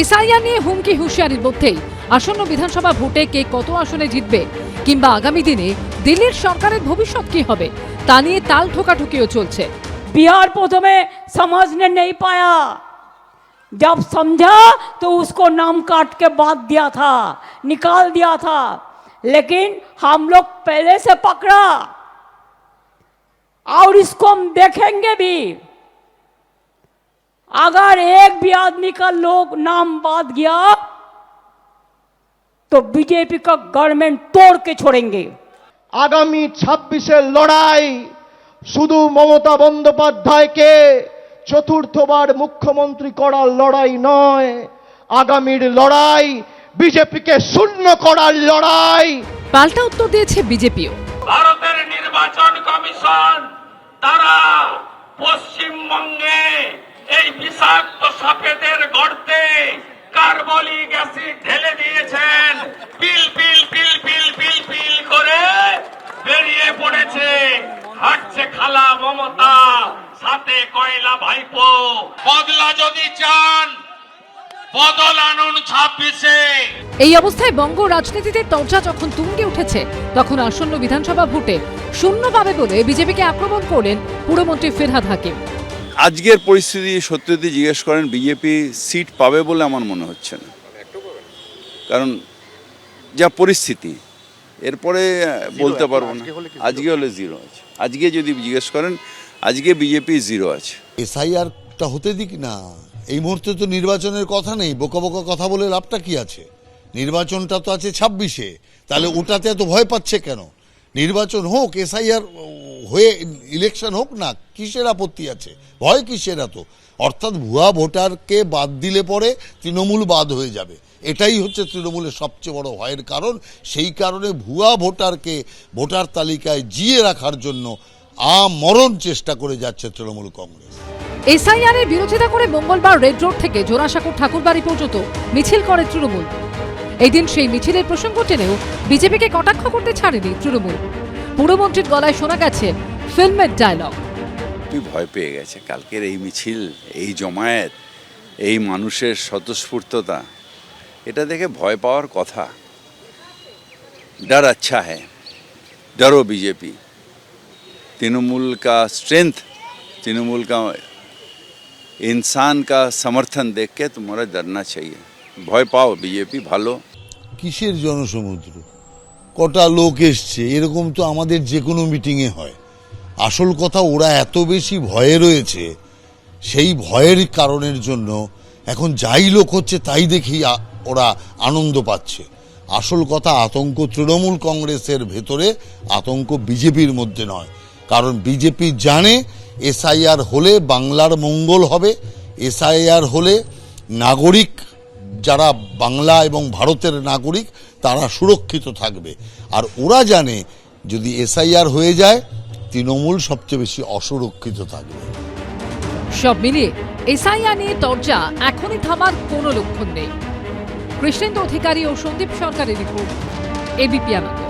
SIR নিয়ে হুমকি হুঁশিয়ারির মধ্যেই আসন্ন বিধানসভা ভোটে কে কত আসনে জিতবে কিংবা আগামী দিনে দিল্লির সরকারের ভবিষ্যৎ কি হবে তা নিয়ে তাল ঠোকাঠুকিও চলছে बिहार प्रथमे समझने नहीं पाया जब समझा तो उसको नाम काट के बात दिया था निकाल दिया था लेकिन हम लोग पहले से पकड़ा और इसको हम देखेंगे भी अगर एक भी आदमी का लोग नाम बात गया तो बीजेपी का गवर्नमेंट तोड़ के छोड़ेंगे আগামী ছাব্বিশের লড়াই শুধু মমতা বন্দ্যোপাধ্যায়কে চতুর্থবার মুখ্যমন্ত্রী করার লড়াই নয় আগামীর লড়াই বিজেপিকে শূন্য করার লড়াই পাল্টা উত্তর দিয়েছে বিজেপিও ভারতের নির্বাচন কমিশন তারা পশ্চিমবঙ্গে এই বিষাক্ত সাপেদের গর্তে কার্বলিক অ্যাসিড ঢেলে দিয়েছেন। পিল পিল পিল পিল পিল পিল করে বেরিয়ে পড়েছে। হাঁটছে খালা মমতা, সাথে কয়লা ভাইপো। বদলা যদি চান এই অবস্থায় বঙ্গ রাজনীতিতে তর্জা যখন তুঙ্গে উঠেছে, তখন আসন্ন বিধানসভা ভোটে শূন্য পাবে বলে বিজেপিকে আক্রমণ করলেন পুরমন্ত্রী ফিরহাদ হাকিম। আজকের পরিস্থিতি সত্যি যদি জিজ্ঞেস করেন বিজেপি সিট পাবে বলে আমার মনে হচ্ছে না। কারণ যা পরিস্থিতি এরপরে বলতে পারব না। আজকে হলে জিরো আছে। আজকে যদি জিজ্ঞেস করেন আজকে বিজেপি জিরো আছে। এসআইআরটা হতে দিক না। এই মুহূর্তে তো নির্বাচনের কথা নেই বোকা বোকা কথা বলে লাভটা কি আছে? নির্বাচনটা তো আছে ছাব্বিশে। তাহলে ওটাতে এত ভয় পাচ্ছে কেন? নির্বাচন হোক, এসআইআর হয়ে ইলেকশন হোক না, কিসের আপত্তি আছে? ভয় কিসের এত? অর্থাৎ ভুয়া ভোটারকে বাদ দিলে পরে তৃণমূল বাদ হয়ে যাবে। এটাই হচ্ছে তৃণমূলের সবচেয়ে বড় ভয়ের কারণ। সেই কারণে ভুয়া ভোটারকে ভোটার তালিকায় জিয়ে রাখার জন্য আমরণ চেষ্টা করে যাচ্ছে তৃণমূল কংগ্রেস। এসআইআর এর বিরোধিতা করে মঙ্গলবার রেড রোড থেকে জোড়াসাঁকোর ঠাকুরবাড়ি পর্যন্ত মিছিল করে তৃণমূল। এই দিন সেই মিছিলের প্রসঙ্গ টেনেও বিজেপিকে কটাক্ষ করতে ছাড়েনি তৃণমূল পুরমন্ত্রীর গলায় শোনা গেছে ফিল্মের ডায়লগ তুই ভয় পেয়ে গেছে কালকের এই মিছিল এই জমায়েত এই মানুষের স্বতঃস্ফূর্ততা এটা দেখে ভয় পাওয়ার কথা डर अच्छा है डरो बीजेपी तृणमूल का स्ट्रेंथ तृणमूल का इंसान का समर्थन देख के तुम्हारा डरना चाहिए ভয় পাও বিজেপি ভালো কিসের জনসমুদ্র? কটা লোক এসছে, এরকম তো আমাদের যে কোনো মিটিংয়ে হয়। আসল কথা, ওরা এত বেশি ভয়ে রয়েছে, সেই ভয়ের কারণের জন্য এখন যাই লোক হচ্ছে তাই দেখেই ওরা আনন্দ পাচ্ছে। আসল কথা, আতঙ্ক তৃণমূল কংগ্রেসের ভেতরে, আতঙ্ক বিজেপির মধ্যে নয়। কারণ বিজেপি জানে এসআইআর হলে বাংলার মঙ্গল হবে, এসআইআর হলে নাগরিক যারা বাংলা এবং ভারতের নাগরিক, তারা সুরক্ষিত থাকবে। আর ওরা জানে, যদি এসআইআর হয়ে যায়, তৃণমূল সবচেয়ে বেশি অসুরক্ষিত থাকবে। সব মিলিয়ে এসআইআর নিয়ে তরজা এখনই থামার কোনো লক্ষণ নেই। কৃষ্ণেন্দু অধিকারী ও সন্দীপ সরকারের রিপোর্ট এবিপি আনন্দ।